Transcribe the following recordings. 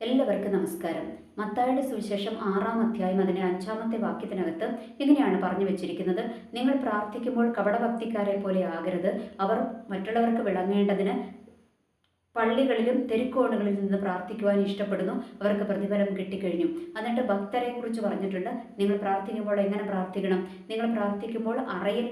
എല്ലാവർക്കും നമസ്കാരം. മത്തായുടെ സുവിശേഷം ആറാം അധ്യായം അതിനെ അഞ്ചാമത്തെ വാക്യത്തിനകത്ത് ഇങ്ങനെയാണ് പറഞ്ഞു വെച്ചിരിക്കുന്നത്. നിങ്ങൾ പ്രാർത്ഥിക്കുമ്പോൾ കപടഭക്തിക്കാരെ പോലെ ആകരുത്. അവർ മറ്റുള്ളവർക്ക് വിളങ്ങേണ്ടതിന് പള്ളികളിലും തെരുക്കോണുകളിൽ നിന്ന് പ്രാർത്ഥിക്കുവാൻ ഇഷ്ടപ്പെടുന്നു. അവർക്ക് പ്രതിഫലം കിട്ടിക്കഴിഞ്ഞു. എന്നിട്ട് ഭക്തരെ കുറിച്ച് പറഞ്ഞിട്ടുണ്ട്. നിങ്ങൾ പ്രാർത്ഥിക്കുമ്പോൾ എങ്ങനെ പ്രാർത്ഥിക്കണം? നിങ്ങൾ പ്രാർത്ഥിക്കുമ്പോൾ അറയിൽ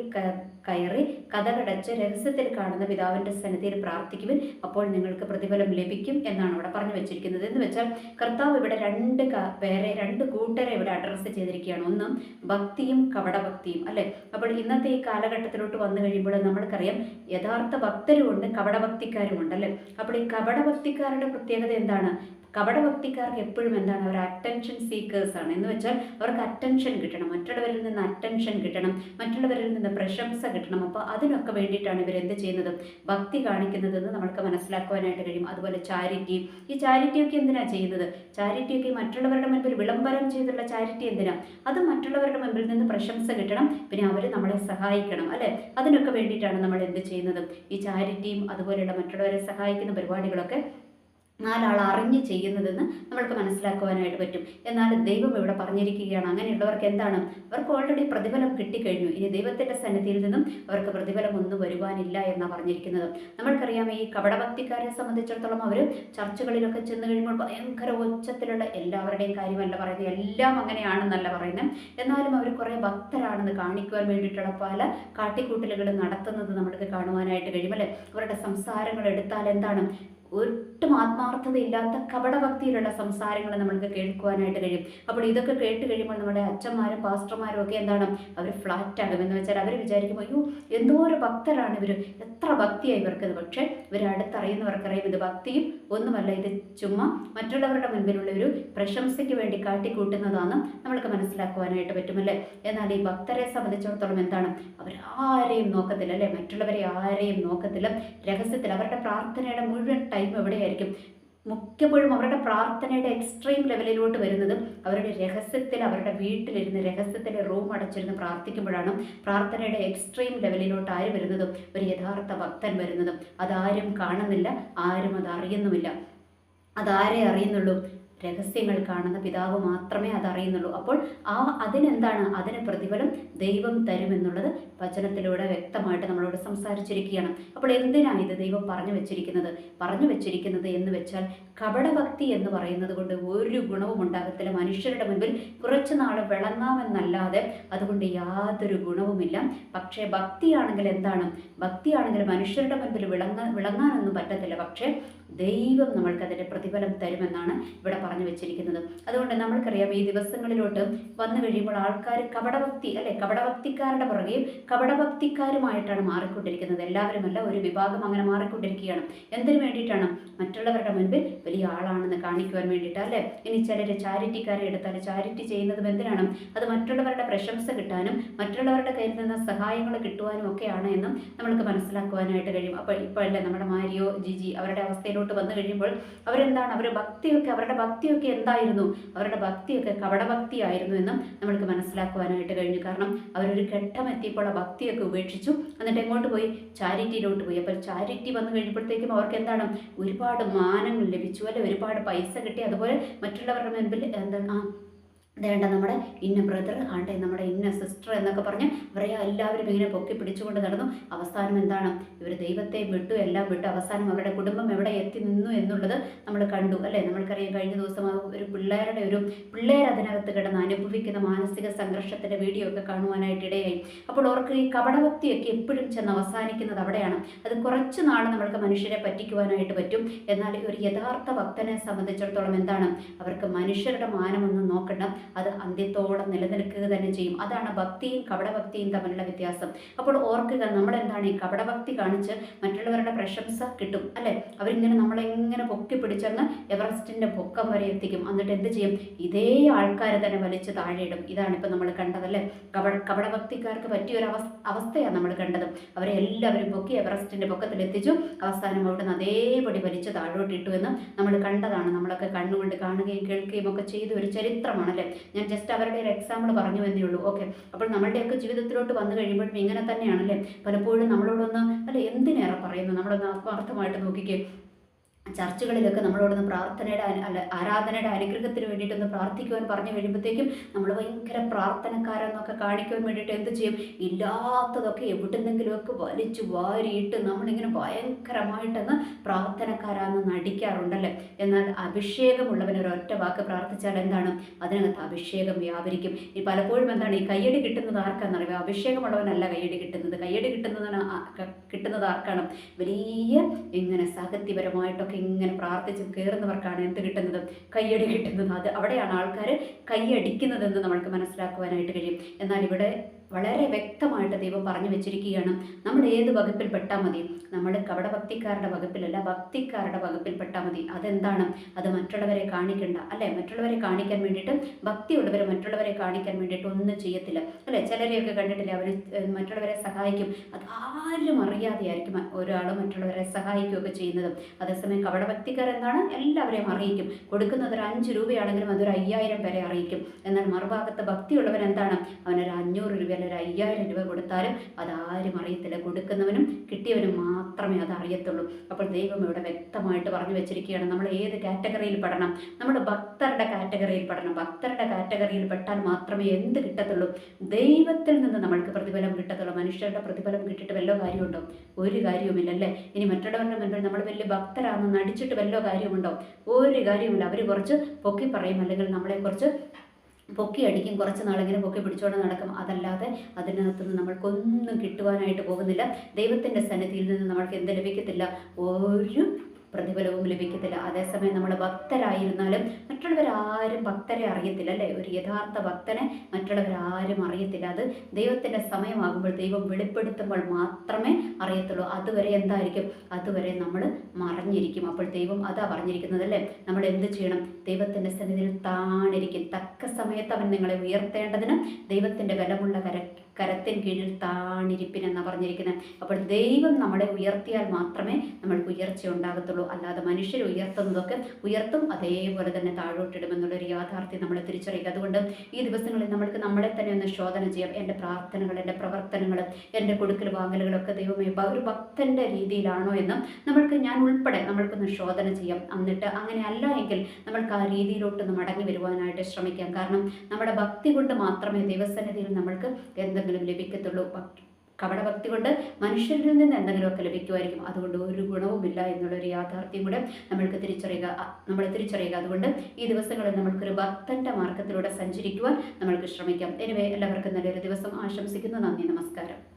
കയറി കഥകടച്ച് രഹസ്യത്തിൽ കാണുന്ന പിതാവിന്റെ സന്നിധിയിൽ പ്രാർത്ഥിക്കുവിൻ. അപ്പോൾ നിങ്ങൾക്ക് പ്രതിഫലം ലഭിക്കും എന്നാണ് അവിടെ പറഞ്ഞു വെച്ചിരിക്കുന്നത്. എന്ന് വെച്ചാൽ കർത്താവ് ഇവിടെ രണ്ട് പേരെ രണ്ട് കൂട്ടരെ ഇവിടെ അഡ്രസ്സ് ചെയ്തിരിക്കുകയാണ്. ഒന്ന് ഭക്തിയും കപടഭക്തിയും അല്ലേ? അപ്പോൾ ഇന്നത്തെ ഈ കാലഘട്ടത്തിലോട്ട് വന്നു കഴിയുമ്പോൾ നമ്മൾക്കറിയാം യഥാർത്ഥ ഭക്തരുമുണ്ട് കപടഭക്തിക്കാരുമുണ്ട് അല്ലേ? അപ്പോൾ ഈ കപടഭക്തിക്കാരുടെ പ്രത്യേകത എന്താണ്? കപടഭക്തിക്കാർക്ക് എപ്പോഴും എന്താണ് അവർ അറ്റൻഷൻ സീക്കേഴ്സ് ആണ്. എന്ന് വെച്ചാൽ അവർക്ക് അറ്റൻഷൻ കിട്ടണം. മറ്റുള്ളവരിൽ നിന്ന് അറ്റൻഷൻ കിട്ടണം. മറ്റുള്ളവരിൽ നിന്ന് പ്രശംസ കിട്ടണം. അപ്പോൾ അതിനൊക്കെ വേണ്ടിയിട്ടാണ് ഇവർ എന്ത് ചെയ്യുന്നത്? ഭക്തി കാണിക്കുന്നതെന്ന് നമുക്ക് മനസ്സിലാക്കുവാനായിട്ട് കഴിയും. അതുപോലെ ചാരിറ്റി ഈ ചാരിറ്റിയൊക്കെ എന്തിനാണ് ചെയ്യുന്നത്? ചാരിറ്റിയൊക്കെ മറ്റുള്ളവരുടെ മുൻപിൽ വിളംബരം ചെയ്തുള്ള ചാരിറ്റി എന്തിനാ? അത് മറ്റുള്ളവരുടെ മുൻപിൽ നിന്ന് പ്രശംസ കിട്ടണം. പിന്നെ അവർ നമ്മളെ സഹായിക്കണം അല്ലേ? അതിനൊക്കെ വേണ്ടിയിട്ടാണ് നമ്മൾ എന്ത് ചെയ്യുന്നത്? ഈ ചാരിറ്റിയും അതുപോലെയുള്ള മറ്റുള്ളവരെ സഹായിക്കുന്ന പരിപാടികളൊക്കെ നാലാൾ അറിഞ്ഞ് ചെയ്യുന്നതെന്ന് നമ്മൾക്ക് മനസ്സിലാക്കുവാനായിട്ട് പറ്റും. എന്നാൽ ദൈവം ഇവിടെ പറഞ്ഞിരിക്കുകയാണ് അങ്ങനെയുള്ളവർക്ക് എന്താണ്? അവർക്ക് ഓൾറെഡി പ്രതിഫലം കിട്ടിക്കഴിഞ്ഞു. ഇനി ദൈവത്തിന്റെ സന്നിധിയിൽ നിന്നും അവർക്ക് പ്രതിഫലം ഒന്നും വരുവാനില്ല എന്നാണ് പറഞ്ഞിരിക്കുന്നത്. നമ്മൾക്കറിയാം ഈ കപടഭക്തിക്കാരെ സംബന്ധിച്ചിടത്തോളം അവർ ചർച്ചകളിലൊക്കെ ചെന്ന് കഴിയുമ്പോൾ ഭയങ്കര ഉച്ചത്തിലുള്ള എല്ലാവരുടെയും കാര്യമല്ല പറയുന്നത്. എല്ലാം അങ്ങനെയാണെന്നല്ല പറയുന്നത്. എന്നാലും അവർ കുറേ ഭക്തരാണെന്ന് കാണിക്കുവാൻ വേണ്ടിയിട്ടുള്ള പല കാട്ടിക്കൂട്ടലുകൾ നടത്തുന്നത് നമ്മൾക്ക് കാണുവാനായിട്ട് കഴിയും അല്ലേ? അവരുടെ സംസാരങ്ങൾ എടുത്താൽ എന്താണ്? ഒട്ടും ആത്മാർത്ഥതയില്ലാത്ത കപടഭക്തിയിലുള്ള സംസാരങ്ങൾ നമ്മൾക്ക് കേൾക്കുവാനായിട്ട് കഴിയും. അപ്പോൾ ഇതൊക്കെ കേട്ട് കഴിയുമ്പോൾ നമ്മുടെ അച്ഛന്മാരും പാസ്റ്റർമാരും ഒക്കെ എന്താണ്? അവർ ഫ്ലാറ്റ് ആകും എന്ന് വെച്ചാൽ അവർ വിചാരിക്കും അയ്യോ എന്തോ ഒരു ഭക്തരാണ് ഇവർ എത്ര ഭക്തിയായി ഇവർക്ക് പക്ഷേ ഇവർ അടുത്തറിയുന്നവർക്കറിയും ഇത് ഭക്തിയും ഒന്നുമല്ല ഇത് ചുമ്മാ മറ്റുള്ളവരുടെ മുൻപിലുള്ള ഒരു പ്രശംസയ്ക്ക് വേണ്ടി കാട്ടിക്കൂട്ടുന്നതാണ് നമ്മൾക്ക് മനസ്സിലാക്കുവാനായിട്ട് പറ്റുമല്ലേ? എന്നാൽ ഈ ഭക്തരെ സംബന്ധിച്ചിടത്തോളം എന്താണ്? അവരാരെയും നോക്കത്തില്ല അല്ലേ? മറ്റുള്ളവരെ ആരെയും നോക്കത്തില്ല. രഹസ്യത്തിൽ അവരുടെ പ്രാർത്ഥനയുടെ മുഴുവൻ ടൈം എവിടെയായിരിക്കും? മിക്കപ്പോഴും അവരുടെ പ്രാർത്ഥനയുടെ എക്സ്ട്രീം ലെവലിലോട്ട് വരുന്നതും അവരുടെ രഹസ്യത്തിൽ അവരുടെ വീട്ടിലിരുന്ന് രഹസ്യത്തിലെ റൂം അടച്ചിരുന്ന് പ്രാർത്ഥിക്കുമ്പോഴാണ് പ്രാർത്ഥനയുടെ എക്സ്ട്രീം ലെവലിലോട്ട് ആര് വരുന്നതും? ഒരു യഥാർത്ഥ ഭക്തൻ വരുന്നതും. അതാരും കാണുന്നില്ല ആരും അത് അറിയുന്നുമില്ല അതാരെ അറിയുന്നുള്ളൂ? രഹസ്യങ്ങൾ കാണുന്ന പിതാവ് മാത്രമേ അതറിയുന്നുള്ളൂ. അപ്പോൾ ആ അതിനെന്താണ്? അതിന് പ്രതിഫലം ദൈവം തരുമെന്നുള്ളത് വചനത്തിലൂടെ വ്യക്തമായിട്ട് നമ്മളോട് സംസാരിച്ചിരിക്കുകയാണ്. അപ്പോൾ എന്തിനാണ് ഇത് ദൈവം പറഞ്ഞു വെച്ചിരിക്കുന്നത്? പറഞ്ഞു വെച്ചിരിക്കുന്നത് എന്ന് വെച്ചാൽ കപടഭക്തി എന്ന് പറയുന്നത് കൊണ്ട് ഒരു ഗുണവും ഉണ്ടാകത്തില്ല. മനുഷ്യരുടെ മുൻപിൽ കുറച്ച് നാൾ വിളങ്ങാമെന്നല്ലാതെ അതുകൊണ്ട് യാതൊരു ഗുണവുമില്ല. പക്ഷേ ഭക്തിയാണെങ്കിൽ എന്താണ്? ഭക്തിയാണെങ്കിൽ മനുഷ്യരുടെ മുൻപിൽ വിളങ്ങാൻ വിളങ്ങാനൊന്നും പറ്റത്തില്ല. പക്ഷേ ദൈവം നമ്മൾക്കതിന്റെ പ്രതിഫലം തരുമെന്നാണ് ഇവിടെ പറഞ്ഞു വെച്ചിരിക്കുന്നത്. അതുകൊണ്ട് നമ്മൾക്കറിയാം ഈ ദിവസങ്ങളിലോട്ട് വന്നു കഴിയുമ്പോൾ ആൾക്കാർ കപടഭക്തി അല്ലെ? കപടഭക്തിക്കാരുടെ പുറകെയും കപടഭക്തിക്കാരുമായിട്ടാണ് മാറിക്കൊണ്ടിരിക്കുന്നത്. എല്ലാവരുമല്ല ഒരു വിഭാഗം അങ്ങനെ മാറിക്കൊണ്ടിരിക്കുകയാണ്. എന്തിനു വേണ്ടിയിട്ടാണ്? മറ്റുള്ളവരുടെ മുൻപിൽ വലിയ ആളാണെന്ന് കാണിക്കുവാൻ വേണ്ടിയിട്ട് അല്ലേ? ഇനി ചിലർ ചാരിറ്റിക്കാരെ എടുത്താൽ ചാരിറ്റി ചെയ്യുന്നതും എന്തിനാണ്? അത് മറ്റുള്ളവരുടെ പ്രശംസ കിട്ടാനും മറ്റുള്ളവരുടെ കയ്യിൽ നിന്ന് സഹായങ്ങൾ കിട്ടുവാനും ഒക്കെയാണ് എന്നും നമ്മൾക്ക് മനസ്സിലാക്കുവാനായിട്ട് കഴിയും. അപ്പോൾ ഇപ്പോൾ അല്ലേ നമ്മുടെ മാരിയോ ജിജി അവരുടെ അവസ്ഥയിലോട്ട് വന്നു കഴിയുമ്പോൾ അവരെന്താണ്? അവരുടെ ഭക്തിയൊക്കെ അവരുടെ ഭക്തിയൊക്കെ എന്തായിരുന്നു? അവരുടെ ഭക്തിയൊക്കെ കപടഭക്തി ആയിരുന്നു എന്നും നമ്മൾക്ക് മനസ്സിലാക്കുവാനായിട്ട് കഴിഞ്ഞു. കാരണം അവരൊരു ഘട്ടം എത്തിയപ്പോൾ ആ ഭക്തിയൊക്കെ ഉപേക്ഷിച്ചു. എന്നിട്ട് എങ്ങോട്ട് പോയി? ചാരിറ്റിയിലോട്ട് പോയി. അപ്പോൾ ചാരിറ്റി വന്നു കഴിയുമ്പോഴത്തേക്കും അവർക്ക് എന്താണ്? ഒരുപാട് മാനങ്ങൾ ലഭിച്ചു. അല്ലെ? ഒരുപാട് പൈസ കിട്ടി. അതുപോലെ മറ്റുള്ളവരുടെ മുൻപിൽ എന്താണ്? വേണ്ട നമ്മുടെ ഇന്ന ബ്രദർ ആണ്ടെ നമ്മുടെ ഇന്ന സിസ്റ്റർ എന്നൊക്കെ പറഞ്ഞ് ഇവരെ എല്ലാവരും ഇങ്ങനെ പൊക്കി പിടിച്ചുകൊണ്ട് നടന്നു. അവസാനം എന്താണ്? ഇവർ ദൈവത്തെ വിട്ടു എല്ലാം വിട്ടു. അവസാനം അവരുടെ കുടുംബം എവിടെ എത്തി നിന്നു എന്നുള്ളത് നമ്മൾ കണ്ടു അല്ലേ? നമ്മൾക്കറിയാം കഴിഞ്ഞ ദിവസം ഒരു പിള്ളേരുടെ ഒരു പിള്ളേർ അതിനകത്ത് കിടന്ന് അനുഭവിക്കുന്ന മാനസിക സംഘർഷത്തിന്റെ വീഡിയോ ഒക്കെ കാണുവാനായിട്ട് ഇടയായി. അപ്പോൾ അവർക്ക് ഈ കപടഭക്തിയൊക്കെ എപ്പോഴും ചെന്ന് അവസാനിക്കുന്നത് അവിടെയാണ്. അത് കുറച്ച് നാൾ നമ്മൾക്ക് മനുഷ്യരെ പറ്റിക്കുവാനായിട്ട് പറ്റും. എന്നാൽ ഒരു യഥാർത്ഥ ഭക്തനെ സംബന്ധിച്ചിടത്തോളം എന്താണ്? അവർക്ക് മനുഷ്യരുടെ മാനമൊന്നും നോക്കണ്ട. അത് അന്ത്യത്തോളം നിലനിൽക്കുക തന്നെ ചെയ്യും. അതാണ് ഭക്തിയും കപടഭക്തിയും തമ്മിലുള്ള വ്യത്യാസം. അപ്പോൾ ഓർക്കുക നമ്മൾ എന്താണ് ഈ കപടഭക്തി കാണിച്ച് മറ്റുള്ളവരുടെ പ്രശംസ കിട്ടും അല്ലെ? അവരിങ്ങനെ നമ്മളെങ്ങനെ പൊക്കി പിടിച്ചങ്ങ് എവറസ്റ്റിന്റെ പൊക്കം വരെ എത്തിക്കും. എന്നിട്ട് എന്ത് ചെയ്യും? ഇതേ ആൾക്കാരെ തന്നെ വലിച്ചു താഴെയിടും. ഇതാണ് ഇപ്പം നമ്മൾ കണ്ടതല്ലേ കപട കപടഭക്തിക്കാർക്ക് പറ്റിയ ഒരു അവസ്ഥ അവസ്ഥയാണ് നമ്മൾ കണ്ടത്. അവരെ എല്ലാവരും പൊക്കി എവറസ്റ്റിന്റെ പൊക്കത്തിൽ എത്തിച്ചു. അവസാനം അവിടുന്ന് അതേപടി വലിച്ച് താഴോട്ടിട്ടു എന്ന് നമ്മൾ കണ്ടതാണ്. നമ്മളൊക്കെ കണ്ണുകൊണ്ട് കാണുകയും കേൾക്കുകയും ഒക്കെ ചെയ്ത ഒരു ചരിത്രമാണല്ലേ ഞാൻ ജസ്റ്റ് അവരുടെ ഒരു എക്സാമ്പിൾ പറഞ്ഞു എന്നേ ഉള്ളൂ. ഓക്കെ അപ്പോൾ നമ്മളുടെയൊക്കെ ജീവിതത്തിലോട്ട് വന്നു കഴിയുമ്പോഴും ഇങ്ങനെ തന്നെയാണല്ലേ? പലപ്പോഴും നമ്മളോടൊന്ന് അല്ല എന്തിനേറെ പറയുന്നു? നമ്മളൊന്ന് ആത്മാർത്ഥമായിട്ട് നോക്കിക്കേ. ചർച്ചുകളിലൊക്കെ നമ്മളോടൊന്ന് പ്രാർത്ഥനയുടെ അല്ല ആരാധനയുടെ അനുഗ്രഹത്തിന് വേണ്ടിയിട്ടൊന്ന് പ്രാർത്ഥിക്കുവാൻ പറഞ്ഞു കഴിയുമ്പോഴത്തേക്കും നമ്മൾ ഭയങ്കര പ്രാർത്ഥനക്കാരെന്നൊക്കെ കാണിക്കുവാൻ വേണ്ടിയിട്ട് എന്ത് ചെയ്യും? ഇല്ലാത്തതൊക്കെ എവിടുന്നെങ്കിലുമൊക്കെ വലിച്ചു വാരിയിട്ട് നമ്മളിങ്ങനെ ഭയങ്കരമായിട്ടൊന്ന് പ്രാർത്ഥനക്കാരാന്ന് നടിക്കാറുണ്ടല്ലേ? എന്നാൽ അഭിഷേകമുള്ളവൻ ഒറ്റ വാക്ക് പ്രാർത്ഥിച്ചാൽ എന്താണ്? അതിനകത്ത് അഭിഷേകം വ്യാപരിക്കും. ഈ പലപ്പോഴും എന്താണ് ഈ കയ്യടി കിട്ടുന്നത് ആർക്കാണെന്നറിയാം അഭിഷേകമുള്ളവനല്ല കയ്യടി കിട്ടുന്നത്. കയ്യടി കിട്ടുന്നതിന് കിട്ടുന്നത് ആർക്കാണ്? വലിയ ഇങ്ങനെ സാഹിത്യപരമായിട്ടൊക്കെ ഇങ്ങനെ പ്രാർത്ഥിച്ച് കയറുന്നവർക്കാണ് എന്ത് കിട്ടുന്നത്? കയ്യടി കിട്ടുന്നത്. അത് അവിടെയാണ് ആൾക്കാർ കൈയടിക്കുന്നതെന്ന് നമ്മൾക്ക് മനസ്സിലാക്കുവാനായിട്ട് കഴിയും. എന്നാൽ ഇവിടെ വളരെ വ്യക്തമായിട്ട് ദൈവം പറഞ്ഞു വെച്ചിരിക്കുകയാണ്. നമ്മൾ ഏത് വകുപ്പിൽ പെട്ടാൽ മതി? നമ്മൾ കപടഭക്തിക്കാരുടെ വകുപ്പിലല്ല ഭക്തിക്കാരുടെ വകുപ്പിൽ പെട്ടാൽ മതി. അതെന്താണ്? അത് മറ്റുള്ളവരെ കാണിക്കേണ്ട. അല്ലേ? മറ്റുള്ളവരെ കാണിക്കാൻ വേണ്ടിയിട്ട് ഭക്തിയുള്ളവർ മറ്റുള്ളവരെ കാണിക്കാൻ വേണ്ടിയിട്ട് ഒന്നും ചെയ്യത്തില്ല. അല്ലേ? ചിലരെയൊക്കെ കണ്ടിട്ടില്ല? അവർ മറ്റുള്ളവരെ സഹായിക്കും. അത് ആരും അറിയാതെയായിരിക്കും ഒരാൾ മറ്റുള്ളവരെ സഹായിക്കുകയൊക്കെ ചെയ്യുന്നത്. അതേസമയം കപടഭക്തിക്കാർ എന്താണ്? എല്ലാവരെയും അറിയിക്കും. കൊടുക്കുന്നത് ഒരു അഞ്ച് രൂപയാണെങ്കിലും അതൊരു അയ്യായിരം വരെ അറിയിക്കും. എന്നാൽ മറുഭാഗത്ത് ഭക്തിയുള്ളവൻ എന്താണ്? അവനൊരു അഞ്ഞൂറ് രൂപ ഒരു അയ്യായിരം രൂപ കൊടുത്താലും അതാരും അറിയത്തില്ല. കൊടുക്കുന്നവനും കിട്ടിയവനും മാത്രമേ അത് അറിയത്തുള്ളൂ അപ്പോൾ ദൈവം ഇവിടെ വ്യക്തമായിട്ട് പറഞ്ഞു വെച്ചിരിക്കുകയാണ്. നമ്മൾ ഏത് കാറ്റഗറിയിൽ പെടണം? നമ്മൾ ഭക്തരുടെ കാറ്റഗറിയിൽ പെടണം. ഭക്തരുടെ കാറ്റഗറിയിൽ പെട്ടാൽ മാത്രമേ എന്ത് കിട്ടത്തുള്ളൂ? ദൈവത്തിൽ നിന്ന് നമ്മൾക്ക് പ്രതിഫലം കിട്ടത്തുള്ളൂ. മനുഷ്യരുടെ പ്രതിഫലം കിട്ടിയിട്ട് വല്ലോ കാര്യമുണ്ടോ? ഒരു കാര്യവുമില്ല അല്ലേ ഇനി മറ്റുള്ളവരുടെ മുൻപിൽ നമ്മൾ വലിയ ഭക്തരാണെന്ന് നടിച്ചിട്ട് വല്ലോ കാര്യമുണ്ടോ? ഒരു കാര്യമില്ല അവർ കുറച്ച് പൊക്കി പറയും. അല്ലെങ്കിൽ നമ്മളെക്കുറിച്ച് പൊക്കി അടിക്കും കുറച്ച് നാളിങ്ങനെ പൊക്കി പിടിച്ചോണ്ട് നടക്കും. അതല്ലാതെ അതിനകത്തുനിന്ന് നമ്മൾക്കൊന്നും കിട്ടുവാനായിട്ട് പോകുന്നില്ല. ദൈവത്തിന്റെ സന്നിധിയിൽ നിന്ന് നമ്മൾക്ക് എന്ത് ലഭിക്കത്തില്ല? ഒരു പ്രതിഫലവും ലഭിക്കത്തില്ല. അതേസമയം നമ്മൾ ഭക്തരായിരുന്നാലും മറ്റുള്ളവരാരും ഭക്തരെ അറിയത്തില്ല അല്ലേ? ഒരു യഥാർത്ഥ ഭക്തനെ മറ്റുള്ളവരാരും അറിയത്തില്ല. അത് ദൈവത്തിന്റെ സമയമാകുമ്പോൾ ദൈവം വെളിപ്പെടുത്തുമ്പോൾ മാത്രമേ അറിയത്തുള്ളൂ. അതുവരെ എന്തായിരിക്കും? അതുവരെ നമ്മൾ മറിഞ്ഞിരിക്കും. അപ്പോൾ ദൈവം അതാ പറഞ്ഞിരിക്കുന്നത് അല്ലേ? നമ്മൾ എന്ത് ചെയ്യണം? ദൈവത്തിന്റെ സന്നിധിയിൽ താണിരിക്കും. തക്ക സമയത്ത് അവൻ നിങ്ങളെ ഉയർത്തേണ്ടതിന് ദൈവത്തിന്റെ ബലമുള്ള കര കരത്തിൻ കീഴിൽ താണിരിപ്പിൻ എന്നാണ് പറഞ്ഞിരിക്കുന്നത്. അപ്പോൾ ദൈവം നമ്മളെ ഉയർത്തിയാൽ മാത്രമേ നമ്മൾക്ക് ഉയർച്ച ഉണ്ടാകത്തുള്ളൂ. അല്ലാതെ മനുഷ്യർ ഉയർത്തുന്നതൊക്കെ ഉയർത്തും അതേപോലെ തന്നെ താഴോട്ടിടുമെന്നുള്ളൊരു യാഥാർത്ഥ്യം നമ്മൾ തിരിച്ചറിയുക. അതുകൊണ്ട് ഈ ദിവസങ്ങളിൽ നമ്മൾക്ക് നമ്മളെ തന്നെ ഒന്ന് ശോധന ചെയ്യാം. എന്റെ പ്രാർത്ഥനകൾ എന്റെ പ്രവർത്തനങ്ങൾ എന്റെ കൊടുക്കൽ വാങ്ങലുകളൊക്കെ ദൈവമേ ഒരു ഭക്തന്റെ രീതിയിലാണോ എന്ന് നമ്മൾക്ക് ഞാൻ ഉൾപ്പെടെ നമ്മൾക്കൊന്ന് ശോധന ചെയ്യാം. എന്നിട്ട് അങ്ങനെ അല്ല എങ്കിൽ നമ്മൾക്ക് ആ രീതിയിലോട്ടൊന്ന് മടങ്ങി വരുവാനായിട്ട് ശ്രമിക്കാം. കാരണം നമ്മുടെ ഭക്തി കൊണ്ട് മാത്രമേ ദൈവസന്നിധിയിൽ നമ്മൾക്ക് എന്ത് എന്തെങ്കിലും ലഭിക്കത്തുള്ളൂ. കപടഭക്തി കൊണ്ട് മനുഷ്യരിൽ നിന്ന് എന്തെങ്കിലുമൊക്കെ ലഭിക്കുമായിരിക്കും. അതുകൊണ്ട് ഒരു ഗുണവുമില്ല എന്നുള്ളൊരു യാഥാർത്ഥ്യം കൂടെ നമ്മൾക്ക് തിരിച്ചറിയുക നമ്മൾ തിരിച്ചറിയുക. അതുകൊണ്ട് ഈ ദിവസങ്ങളിൽ നമ്മൾക്കൊരു ഭക്തന്റെ മാർഗത്തിലൂടെ സഞ്ചരിക്കുവാൻ നമ്മൾക്ക് ശ്രമിക്കാം. എനിവേ എല്ലാവർക്കും നല്ലൊരു ദിവസം ആശംസിക്കുന്നു. നന്ദി നമസ്കാരം.